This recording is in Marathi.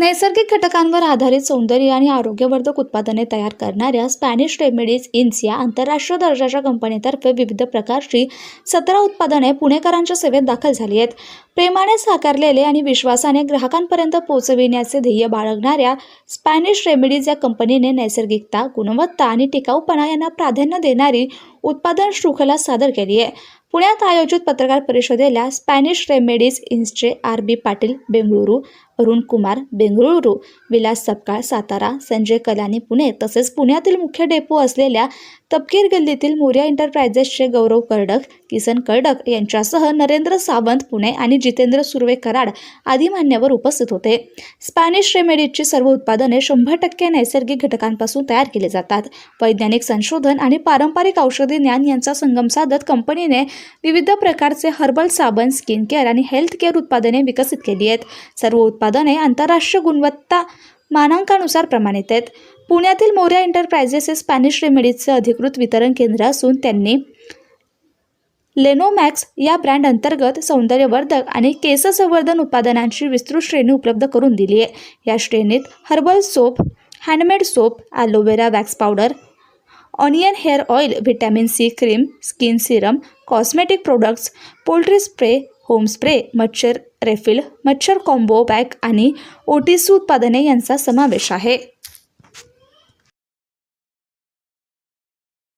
नैसर्गिक घटकांवर आधारित सौंदर्य आणि आरोग्यवर्धक उत्पादने तयार करणाऱ्या स्पॅनिश रेमेडीज इन्स या आंतरराष्ट्रीय दर्जाच्या कंपनीतर्फे विविध प्रकारची सतरा उत्पादने पुणेकरांच्या सेवेत दाखल झाली आहेत. प्रेमाने साकारलेले आणि विश्वासाने ग्राहकांपर्यंत पोहोचविण्याचे ध्येय बाळगणाऱ्या स्पॅनिश रेमेडीज या कंपनीने नैसर्गिकता गुणवत्ता आणि टिकाऊपणा यांना प्राधान्य देणारी उत्पादन शृंखला सादर केली आहे. पुण्यात आयोजित पत्रकार परिषदेला स्पॅनिश रेमेडीज इन्स्टचे आर बी पाटील बेंगळुरू अरुण कुमार बेंगळुरू विलास सपकाळ सातारा संजय कलानी पुणे तसेच पुण्यातील मुख्य डेपो असलेल्या तपकीर गल्लीतील मोर्या एंटरप्राइजेसचे गौरव कर्डक किसन कर्डक यांच्यासह नरेंद्र सावंत पुणे आणि जितेंद्र सुर्वे कराड आदी मान्यवर उपस्थित होते. स्पॅनिश रेमेडीजची सर्व उत्पादने शंभर टक्के नैसर्गिक घटकांपासून तयार केली जातात. वैज्ञानिक संशोधन आणि पारंपरिक औषधी ज्ञान यांचा संगम साधत कंपनीने विविध प्रकारचे हर्बल साबण स्किन केअर आणि हेल्थ केअर उत्पादने विकसित केली आहेत. सर्व उत्पादन आंतरराष्ट्रीय गुणवत्ता मानांकानुसार प्रमाणित आहेत. पुण्यातील मोर्या एंटरप्राइजेस हे स्पॅनिश रेमेडीजचे अधिकृत वितरण केंद्र असून त्यांनी लेनोमॅक्स या ब्रँड अंतर्गत सौंदर्यवर्धक आणि केस संवर्धन उत्पादनांची विस्तृत श्रेणी उपलब्ध करून दिली आहे. या श्रेणीत herbal soap handmade soap aloe vera wax powder onion hair oil vitamin C cream skin serum cosmetic products poultry spray home spray मच्छर रेफिल मच्छर कॉम्बो बॅग आणि ओटीसी उत्पादने यांचा समावेश आहे.